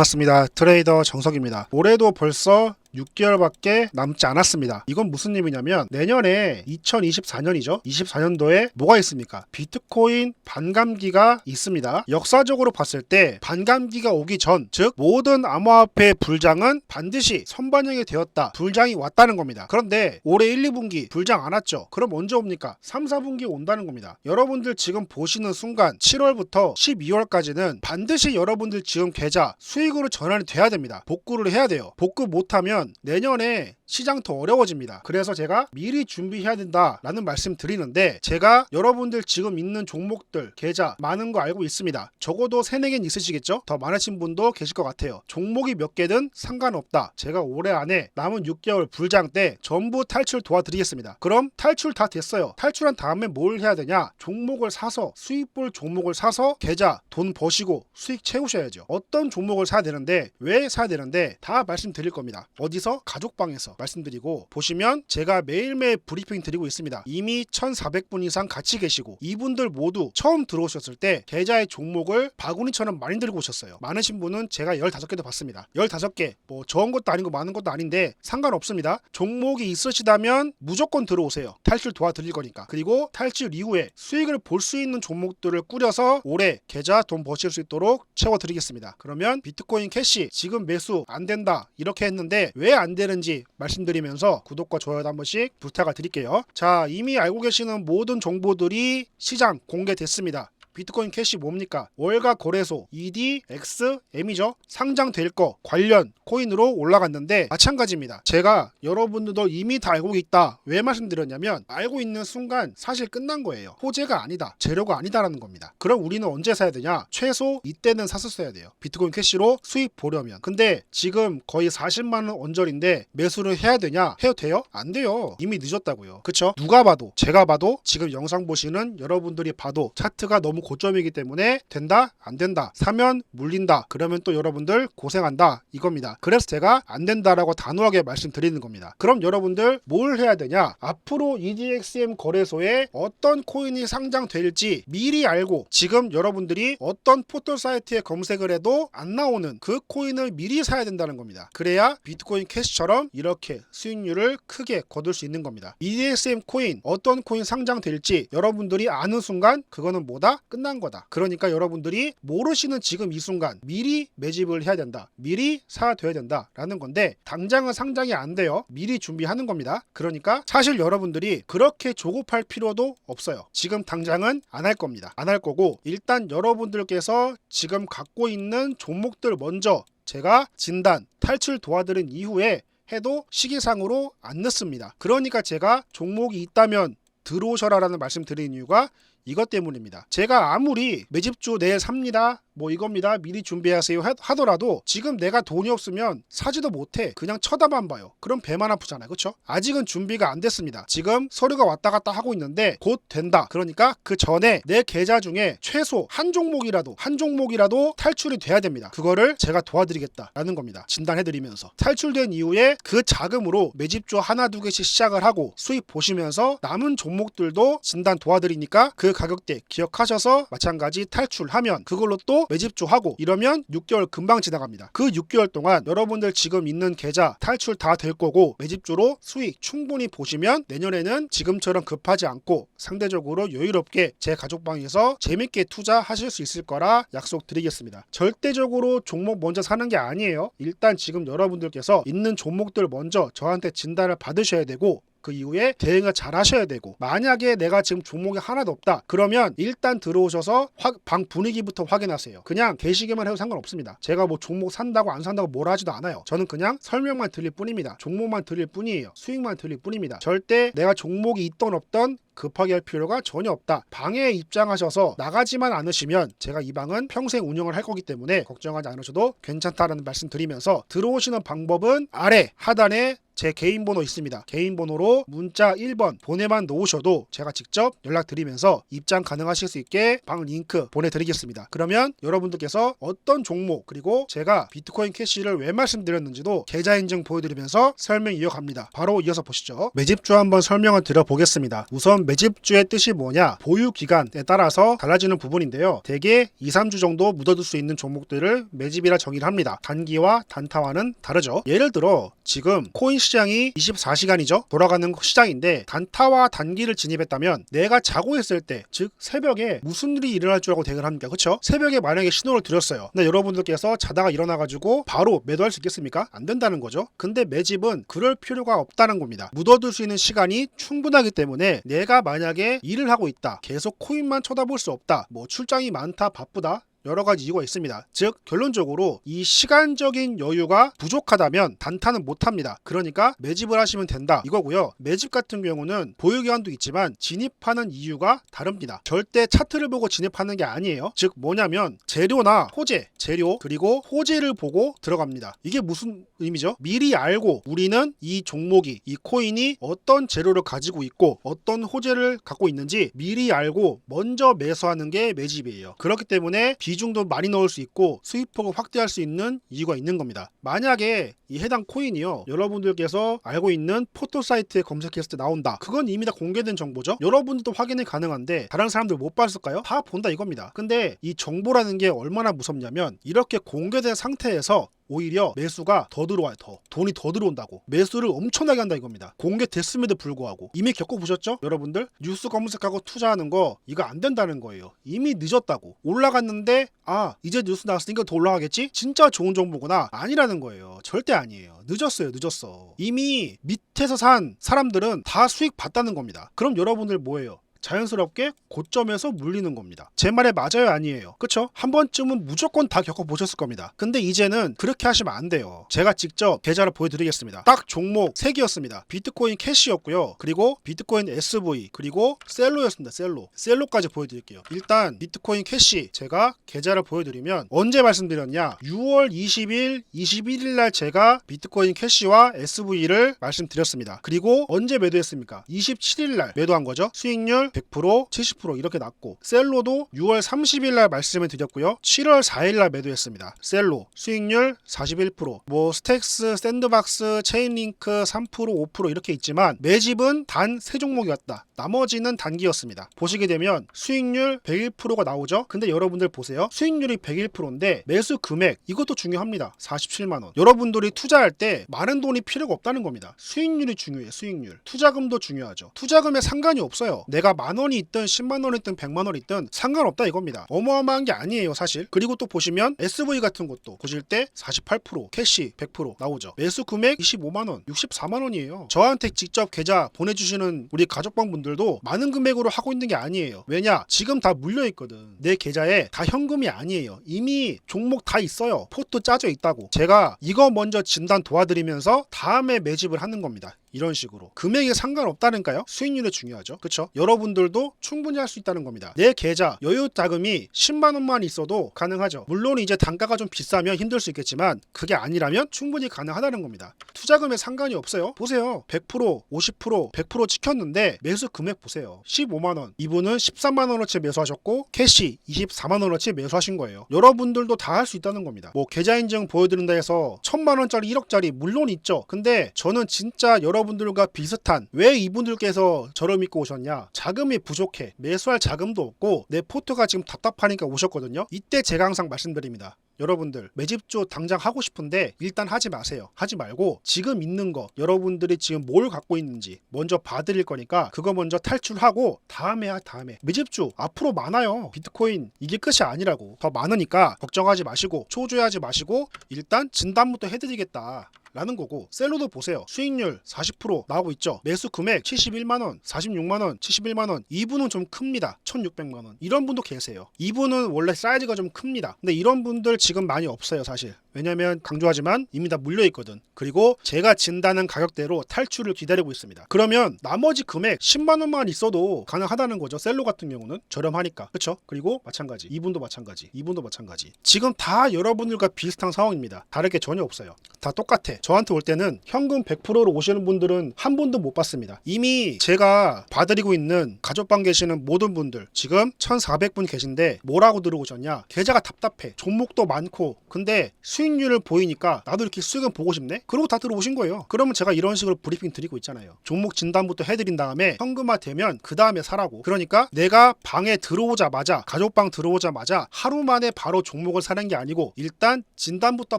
반갑습니다. 트레이더 정석입니다. 올해도 벌써 6개월밖에 남지 않았습니다. 이건 무슨 의미냐면 내년에 2024년이죠. 24년도에 뭐가 있습니까? 비트코인 반감기가 있습니다. 역사적으로 봤을 때 반감기가 오기 전, 즉 모든 암호화폐 불장은 반드시 선반영이 되었다. 불장이 왔다는 겁니다. 그런데 올해 1, 2분기 불장 안 왔죠. 그럼 언제 옵니까? 3, 4분기 온다는 겁니다. 여러분들 지금 보시는 순간 7월부터 12월까지는 반드시 여러분들 지금 계좌 수익으로 전환이 돼야 됩니다. 복구를 해야 돼요. 복구 못하면 내년에 시장 더 어려워집니다. 그래서 제가 미리 준비해야 된다라는 말씀 드리는데 제가 여러분들 지금 있는 종목들 계좌 많은 거 알고 있습니다. 적어도 3, 4개는 있으시겠죠? 더 많으신 분도 계실 것 같아요. 종목이 몇 개든 상관없다. 제가 올해 안에 남은 6개월 불장 때 전부 탈출 도와드리겠습니다. 그럼 탈출 다 됐어요. 탈출한 다음에 뭘 해야 되냐? 종목을 사서 수익 볼 종목을 사서 계좌 돈 버시고 수익 채우셔야죠. 어떤 종목을 사야 되는데 왜 사야 되는데 다 말씀드릴 겁니다. 어디서? 가족방에서 말씀드리고 보시면 제가 매일매일 브리핑 드리고 있습니다. 이미 1,400분 이상 같이 계시고 이분들 모두 처음 들어오셨을 때 계좌의 종목을 바구니처럼 많이 들고 오셨어요. 많으신 분은 제가 15개도 봤습니다. 15개 뭐 적은 것도 아니고 많은 것도 아닌데 상관없습니다. 종목이 있으시다면 무조건 들어오세요. 탈출 도와드릴 거니까. 그리고 탈출 이후에 수익을 볼 수 있는 종목들을 꾸려서 올해 계좌 돈 버실 수 있도록 채워드리겠습니다. 그러면 비트코인 캐시 지금 매수 안 된다 이렇게 했는데 왜 안 되는지 말씀 드리면서 구독과 좋아요 한 번씩 부탁을 드릴게요. 자 이미 알고 계시는 모든 정보들이 시장 공개됐습니다. 비트코인 캐시 뭡니까? 월가 거래소 ED, X, M이죠. 상장될 거 관련 코인으로 올라갔는데 마찬가지입니다. 제가 여러분들도 이미 다 알고 있다. 왜 말씀드렸냐면 알고 있는 순간 사실 끝난 거예요. 호재가 아니다. 재료가 아니다라는 겁니다. 그럼 우리는 언제 사야 되냐? 최소 이때는 샀었어야 돼요. 비트코인 캐시로 수익 보려면. 근데 지금 거의 40만 원 언저리인데 매수를 해야 되냐? 해도 돼요? 안 돼요. 이미 늦었다고요. 그쵸? 누가 봐도 제가 봐도 지금 영상 보시는 여러분들이 봐도 차트가 너무 고점이기 때문에 된다? 안 된다. 사면 물린다. 그러면 또 여러분들 고생한다. 이겁니다. 그래서 제가 안 된다라고 단호하게 말씀드리는 겁니다. 그럼 여러분들 뭘 해야 되냐? 앞으로 EDXM 거래소에 어떤 코인이 상장될지 미리 알고 지금 여러분들이 어떤 포털 사이트에 검색을 해도 안 나오는 그 코인을 미리 사야 된다는 겁니다. 그래야 비트코인 캐시처럼 이렇게 수익률을 크게 거둘 수 있는 겁니다. EDXM 코인 어떤 코인 상장될지 여러분들이 아는 순간 그거는 뭐다? 끝난 거다. 그러니까 여러분들이 모르시는 지금 이 순간 미리 매집을 해야 된다. 미리 사둬야 된다라는 건데 당장은 상장이 안 돼요. 미리 준비하는 겁니다. 그러니까 사실 여러분들이 그렇게 조급할 필요도 없어요. 지금 당장은 안 할 겁니다. 안 할 거고 일단 여러분들께서 지금 갖고 있는 종목들 먼저 제가 진단, 탈출 도와드린 이후에 해도 시기상으로 안 늦습니다. 그러니까 제가 종목이 있다면 들어오셔라라는 말씀 드리는 이유가 이것 때문입니다. 제가 아무리 매집주 내일 삽니다. 뭐 이겁니다. 미리 준비하세요 하- 하더라도 지금 내가 돈이 없으면 사지도 못해. 그냥 쳐다만 봐요. 그럼 배만 아프잖아요. 그렇죠? 아직은 준비가 안 됐습니다. 지금 서류가 왔다 갔다 하고 있는데 곧 된다. 그러니까 그 전에 내 계좌 중에 최소 한 종목이라도 한 종목이라도 탈출이 돼야 됩니다. 그거를 제가 도와드리겠다라는 겁니다. 진단해드리면서 탈출된 이후에 그 자금으로 매집주 하나 두 개씩 시작을 하고 수익 보시면서 남은 종목들도 진단 도와드리니까 그 가격대 기억하셔서 마찬가지 탈출하면 그걸로 또 매집주 하고 이러면 6개월 금방 지나갑니다. 그 6개월 동안 여러분들 지금 있는 계좌 탈출 다 될 거고 매집주로 수익 충분히 보시면 내년에는 지금처럼 급하지 않고 상대적으로 여유롭게 제 가족방에서 재밌게 투자하실 수 있을 거라 약속드리겠습니다. 절대적으로 종목 먼저 사는 게 아니에요. 일단 지금 여러분들께서 있는 종목들 먼저 저한테 진단을 받으셔야 되고 그 이후에 대응을 잘 하셔야 되고 만약에 내가 지금 종목이 하나도 없다 그러면 일단 들어오셔서 화- 방 분위기부터 확인하세요. 그냥 계시기만 해도 상관없습니다. 제가 뭐 종목 산다고 안 산다고 뭐라 하지도 않아요. 저는 그냥 설명만 드릴 뿐입니다. 종목만 드릴 뿐이에요. 수익만 드릴 뿐입니다. 절대 내가 종목이 있던 없던 급하게 할 필요가 전혀 없다. 방에 입장하셔서 나가지만 않으시면 제가 이 방은 평생 운영을 할 거기 때문에 걱정하지 않으셔도 괜찮다라는 말씀 드리면서 들어오시는 방법은 아래 하단에 제 개인 번호 있습니다. 개인 번호로 문자 1번 보내만 놓으셔도 제가 직접 연락드리면서 입장 가능하실 수 있게 방 링크 보내드리겠습니다. 그러면 여러분들께서 어떤 종목 그리고 제가 비트코인 캐시를 왜 말씀드렸는지도 계좌 인증 보여드리면서 설명 이어갑니다. 바로 이어서 보시죠. 매집주 한번 설명을 드려보겠습니다. 우선 매집주의 뜻이 뭐냐? 보유 기간에 따라서 달라지는 부분인데요. 대개 2, 3주 정도 묻어둘 수 있는 종목들을 매집이라 정의를 합니다. 단기와 단타와는 다르죠. 예를 들어 지금 코인 시장이 24시간이죠. 돌아가는 시장인데 단타와 단기를 진입했다면 내가 자고 있을 때, 즉 새벽에 무슨 일이 일어날 줄 알고 대응을 합니까? 그렇죠? 새벽에 만약에 신호를 드렸어요. 근데 여러분들께서 자다가 일어나가지고 바로 매도할 수 있겠습니까? 안 된다는 거죠. 근데 매집은 그럴 필요가 없다는 겁니다. 묻어둘 수 있는 시간이 충분하기 때문에 내가 만약에 일을 하고 있다. 계속 코인만 쳐다볼 수 없다. 뭐 출장이 많다, 바쁘다. 여러 가지 이유가 있습니다. 즉 결론적으로 이 시간적인 여유가 부족하다면 단타는 못합니다. 그러니까 매집을 하시면 된다 이거고요. 매집 같은 경우는 보유 기간도 있지만 진입하는 이유가 다릅니다. 절대 차트를 보고 진입하는 게 아니에요. 즉 뭐냐면 재료나 호재, 재료 그리고 호재를 보고 들어갑니다. 이게 무슨 의미죠? 미리 알고 우리는 이 종목이 이 코인이 어떤 재료를 가지고 있고 어떤 호재를 갖고 있는지 미리 알고 먼저 매수하는 게 매집이에요. 그렇기 때문에 비 중도 많이 넣을 수 있고 수익폭을 확대할 수 있는 이유가 있는 겁니다. 만약에 이 해당 코인이요 여러분들께서 알고 있는 포토 사이트에 검색했을 때 나온다. 그건 이미 다 공개된 정보죠. 여러분들도 확인이 가능한데 다른 사람들 못 봤을까요? 다 본다 이겁니다. 근데 이 정보라는 게 얼마나 무섭냐면 이렇게 공개된 상태에서 오히려 매수가 더 들어와요 더. 돈이 더 들어온다고. 매수를 엄청나게 한다 이겁니다. 공개됐음에도 불구하고. 이미 겪어보셨죠? 여러분들? 뉴스 검색하고 투자하는 거 이거 안 된다는 거예요. 이미 늦었다고. 올라갔는데 아 이제 뉴스 나왔으니까 더 올라가겠지? 진짜 좋은 정보구나. 아니라는 거예요. 절대 아니에요. 늦었어요 늦었어. 이미 밑에서 산 사람들은 다 수익 봤다는 겁니다. 그럼 여러분들 뭐예요 자연스럽게 고점에서 물리는 겁니다. 제 말에 맞아요, 아니에요? 그쵸? 한 번쯤은 무조건 다 겪어보셨을 겁니다. 근데 이제는 그렇게 하시면 안 돼요. 제가 직접 계좌를 보여드리겠습니다. 딱 종목 3개였습니다. 비트코인 캐시였고요. 그리고 비트코인 SV, 그리고 셀로였습니다. 셀로. 셀로까지 보여드릴게요. 일단 비트코인 캐시 제가 계좌를 보여드리면 언제 말씀드렸냐? 6월 20일, 21일 날 제가 비트코인 캐시와 SV를 말씀드렸습니다. 그리고 언제 매도했습니까? 27일 날 매도한 거죠. 수익률 100%, 70% 이렇게 났고 셀로도 6월 30일 날 말씀을 드렸고요. 7월 4일 날 매도했습니다. 셀로 수익률 41%, 뭐 스택스, 샌드박스, 체인링크 3%, 5% 이렇게 있지만 매집은 단 세 종목이었다. 나머지는 단기였습니다. 보시게 되면 수익률 101%가 나오죠. 근데 여러분들 보세요. 수익률이 101%인데 매수 금액 이것도 중요합니다. 47만 원. 여러분들이 투자할 때 많은 돈이 필요가 없다는 겁니다. 수익률이 중요해요. 수익률. 투자금도 중요하죠. 투자금에 상관이 없어요. 내가 만 원이 있든 10만 원이 있든 100만 원이 있든 상관없다 이겁니다. 어마어마한 게 아니에요, 사실. 그리고 또 보시면 SV 같은 것도 보실 때 48%, 캐시 100% 나오죠. 매수 금액 25만 원, 64만 원이에요. 저한테 직접 계좌 보내주시는 우리 가족방 분들도 많은 금액으로 하고 있는 게 아니에요. 왜냐? 지금 다 물려 있거든. 내 계좌에 다 현금이 아니에요. 이미 종목 다 있어요. 포트 짜져 있다고. 제가 이거 먼저 진단 도와드리면서 다음에 매집을 하는 겁니다. 이런 식으로. 금액에 상관없다니까요. 수익률이 중요하죠. 그쵸? 여러분들도 충분히 할 수 있다는 겁니다. 내 계좌 여유 자금이 10만 원만 있어도 가능하죠. 물론 이제 단가가 좀 비싸면 힘들 수 있겠지만 그게 아니라면 충분히 가능하다는 겁니다. 투자금에 상관이 없어요. 보세요. 100% 50% 100% 찍혔는데 매수 금액 보세요. 15만 원. 이분은 13만 원어치 매수하셨고 캐시 24만 원어치 매수하신 거예요. 여러분들도 다 할 수 있다는 겁니다. 뭐 계좌 인증 보여드린다 해서 천만 원짜리 1억짜리 물론 있죠. 근데 저는 진짜 여러 여러분들과 비슷한 왜 이분들께서 저를 믿고 오셨냐 자금이 부족해 매수할 자금도 없고 내 포트가 지금 답답하니까 오셨거든요 이때 제가 항상 말씀드립니다 여러분들 매집주 당장 하고 싶은데 일단 하지 마세요. 하지 말고 지금 있는 거 여러분들이 지금 뭘 갖고 있는지 먼저 봐드릴 거니까 그거 먼저 탈출하고 다음에 하 다음에 매집주 앞으로 많아요. 비트코인 이게 끝이 아니라고 더 많으니까 걱정하지 마시고 초조해하지 마시고 일단 진단부터 해드리겠다. 라는 거고 셀로도 보세요. 수익률 40% 나오고 있죠. 매수 금액 71만원 46만원 71만원. 이분은 좀 큽니다. 1600만원. 이런 분도 계세요. 이분은 원래 사이즈가 좀 큽니다. 근데 이런 분들 지금 많이 없어요 사실 왜냐면 강조하지만 이미 다 물려 있거든. 그리고 제가 진다는 가격대로 탈출을 기다리고 있습니다. 그러면 나머지 금액 10만 원만 있어도 가능하다는 거죠. 셀로 같은 경우는 저렴하니까. 그쵸? 그리고 마찬가지. 이분도 마찬가지. 이분도 마찬가지. 지금 다 여러분들과 비슷한 상황입니다. 다를 게 전혀 없어요. 다 똑같아. 저한테 올 때는 현금 100%로 오시는 분들은 한 분도 못 봤습니다. 이미 제가 봐드리고 있는 가족방 계시는 모든 분들 지금 1,400분 계신데 뭐라고 들어오셨냐? 계좌가 답답해. 종목도 많고. 근데 수 익률을 보이니까 나도 이렇게 수익은 보고 싶네? 그러고 다 들어오신 거예요. 그러면 제가 이런 식으로 브리핑 드리고 있잖아요. 종목 진단부터 해드린 다음에 현금화 되면 그 다음에 사라고. 그러니까 내가 방에 들어오자마자 가족방 들어오자마자 하루 만에 바로 종목을 사는 게 아니고 일단 진단부터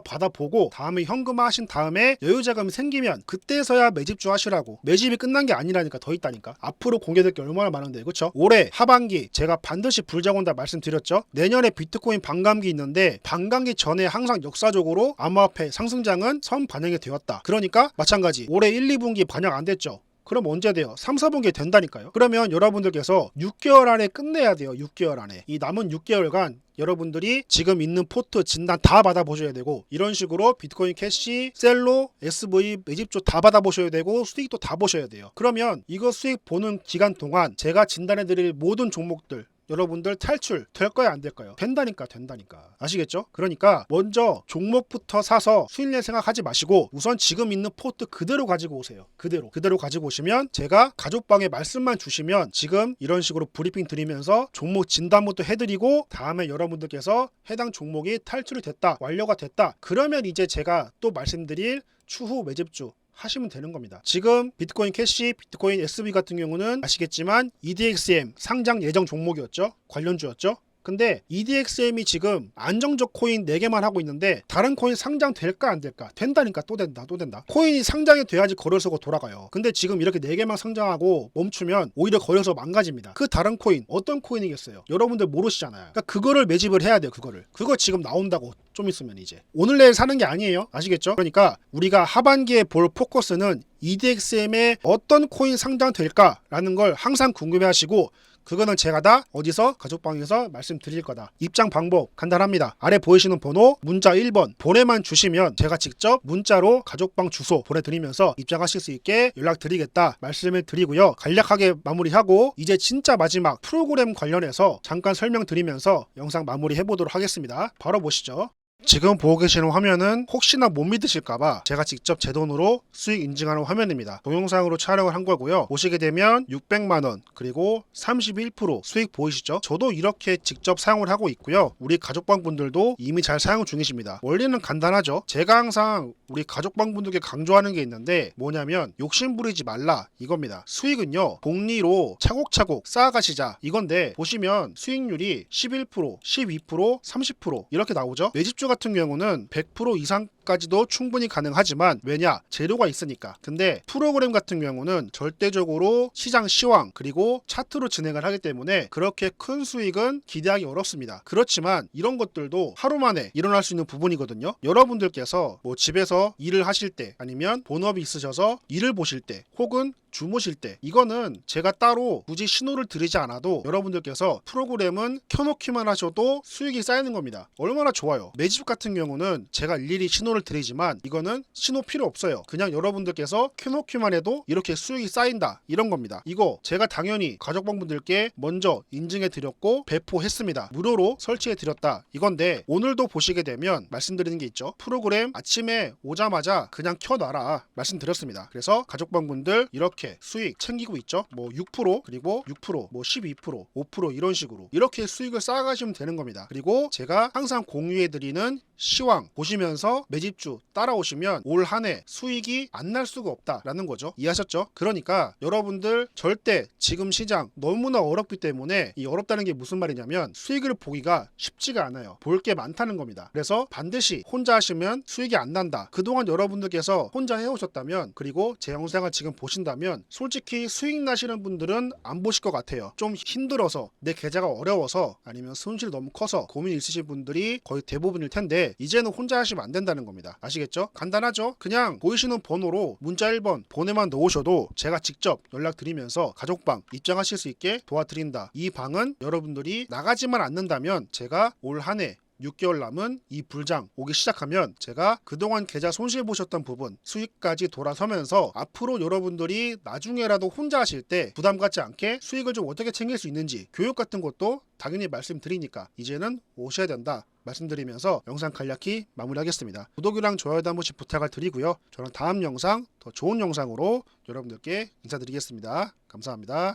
받아보고 다음에 현금화 하신 다음에 여유 자금이 생기면 그때서야 매집주 하시라고. 매집이 끝난 게 아니라니까 더 있다니까. 앞으로 공개될 게 얼마나 많은데 그렇죠? 올해 하반기 제가 반드시 불장 온다 말씀드렸죠. 내년에 비트코인 반감기 있는데 반감기 전에 항상 역사 적으로 암호화폐 상승장은 선 반영이 되었다. 그러니까 마찬가지 올해 1, 2분기 반영 안 됐죠. 그럼 언제 돼요? 3, 4분기에 된다니까요. 그러면 여러분들께서 6개월 안에 끝내야 돼요. 6개월 안에. 이 남은 6개월간 여러분들이 지금 있는 포트 진단 다 받아보셔야 되고 이런 식으로 비트코인 캐시, 셀로, SV, 매집조 다 받아보셔야 되고 수익도 다 보셔야 돼요. 그러면 이거 수익 보는 기간 동안 제가 진단해드릴 모든 종목들 여러분들 탈출 될 거야 안 될까요? 된다니까 된다니까 아시겠죠? 그러니까 먼저 종목부터 사서 수익 낼 생각하지 마시고 우선 지금 있는 포트 그대로 가지고 오세요 그대로 그대로 가지고 오시면 제가 가족방에 말씀만 주시면 지금 이런 식으로 브리핑 드리면서 종목 진단부터 해드리고 다음에 여러분들께서 해당 종목이 탈출이 됐다 완료가 됐다 그러면 이제 제가 또 말씀드릴 추후 매집주 하시면 되는 겁니다. 지금 비트코인 캐시, 비트코인 SV 같은 경우는 아시겠지만 EDXM 상장 예정 종목이었죠. 관련주였죠. 근데 EDXM이 지금 안정적 코인 4개만 하고 있는데 다른 코인 상장 될까 안 될까? 된다니까 또 된다 또 된다. 코인이 상장이 돼야지 거래소가 돌아가요. 근데 지금 이렇게 4개만 상장하고 멈추면 오히려 거래소 망가집니다. 그 다른 코인 어떤 코인이겠어요? 여러분들 모르시잖아요. 그러니까 그거를 매집을 해야 돼요. 그거를. 그거 지금 나온다고 좀 있으면 이제. 오늘 내일 사는 게 아니에요. 아시겠죠? 그러니까 우리가 하반기에 볼 포커스는 EDXM에 어떤 코인 상장 될까라는 걸 항상 궁금해하시고 그거는 제가 다 어디서 가족방에서 말씀드릴 거다. 입장 방법 간단합니다. 아래 보이시는 번호 문자 1번 보내만 주시면 제가 직접 문자로 가족방 주소 보내드리면서 입장하실 수 있게 연락드리겠다 말씀을 드리고요. 간략하게 마무리하고 이제 진짜 마지막 프로그램 관련해서 잠깐 설명드리면서 영상 마무리해 보도록 하겠습니다. 바로 보시죠. 지금 보고 계시는 화면은 혹시나 못 믿으실까봐 제가 직접 제 돈으로 수익 인증하는 화면입니다. 동영상으로 촬영을 한 거고요. 보시게 되면 600만원 그리고 31% 수익 보이시죠? 저도 이렇게 직접 사용을 하고 있고요. 우리 가족방 분들도 이미 잘 사용 중이십니다. 원리는 간단하죠. 제가 항상 우리 가족방 분들께 강조하는 게 있는데 뭐냐면 욕심 부리지 말라 이겁니다. 수익은요 복리로 차곡차곡 쌓아가시자 이건데 보시면 수익률이 11%, 12%, 30% 이렇게 나오죠. 매집주 같은 경우는 100% 이상 까지도 충분히 가능하지만 왜냐 재료가 있으니까. 근데 프로그램 같은 경우는 절대적으로 시장 시황 그리고 차트로 진행을 하기 때문에 그렇게 큰 수익은 기대하기 어렵습니다. 그렇지만 이런 것들도 하루 만에 일어날 수 있는 부분이거든요. 여러분들께서 뭐 집에서 일을 하실 때 아니면 본업이 있으셔서 일을 보실 때 혹은 주무실 때 이거는 제가 따로 굳이 신호를 드리지 않아도 여러분들께서 프로그램은 켜놓기만 하셔도 수익이 쌓이는 겁니다. 얼마나 좋아요. 매집 같은 경우는 제가 일일이 신호 를 드리지만 이거는 신호 필요 없어요. 그냥 여러분들께서 켜놓기만 해도 이렇게 수익이 쌓인다 이런 겁니다. 이거 제가 당연히 가족방분들께 먼저 인증해 드렸고 배포했습니다. 무료로 설치해 드렸다 이건데 오늘도 보시게 되면 말씀드리는 게 있죠. 프로그램 아침에 오자마자 그냥 켜놔라 말씀드렸습니다. 그래서 가족방분들 이렇게 수익 챙기고 있죠. 뭐 6% 그리고 6%, 뭐 12%, 5% 이런 식으로 이렇게 수익을 쌓아가시면 되는 겁니다. 그리고 제가 항상 공유해 드리는 시황 보시면서 매집주 따라오시면 올 한 해 수익이 안 날 수가 없다라는 거죠. 이해하셨죠? 그러니까 여러분들 절대 지금 시장 너무나 어렵기 때문에 이 어렵다는 게 무슨 말이냐면 수익을 보기가 쉽지가 않아요. 볼 게 많다는 겁니다. 그래서 반드시 혼자 하시면 수익이 안 난다. 그동안 여러분들께서 혼자 해오셨다면 그리고 제 영상을 지금 보신다면 솔직히 수익 나시는 분들은 안 보실 것 같아요. 좀 힘들어서 내 계좌가 어려워서 아니면 손실이 너무 커서 고민 있으신 분들이 거의 대부분일 텐데 이제는 혼자 하시면 안 된다는 겁니다. 아시겠죠? 간단하죠? 그냥 보이시는 번호로 문자 1번 보내만 넣으셔도 제가 직접 연락드리면서 가족방 입장하실 수 있게 도와드린다. 이 방은 여러분들이 나가지만 않는다면 제가 올 한 해 6개월 남은 이 불장 오기 시작하면 제가 그동안 계좌 손실 보셨던 부분 수익까지 돌아서면서 앞으로 여러분들이 나중에라도 혼자 하실 때 부담 갖지 않게 수익을 좀 어떻게 챙길 수 있는지 교육 같은 것도 당연히 말씀드리니까 이제는 오셔야 된다 말씀드리면서 영상 간략히 마무리하겠습니다. 구독이랑 좋아요도 한 번씩 부탁을 드리고요. 저는 다음 영상 더 좋은 영상으로 여러분들께 인사드리겠습니다. 감사합니다.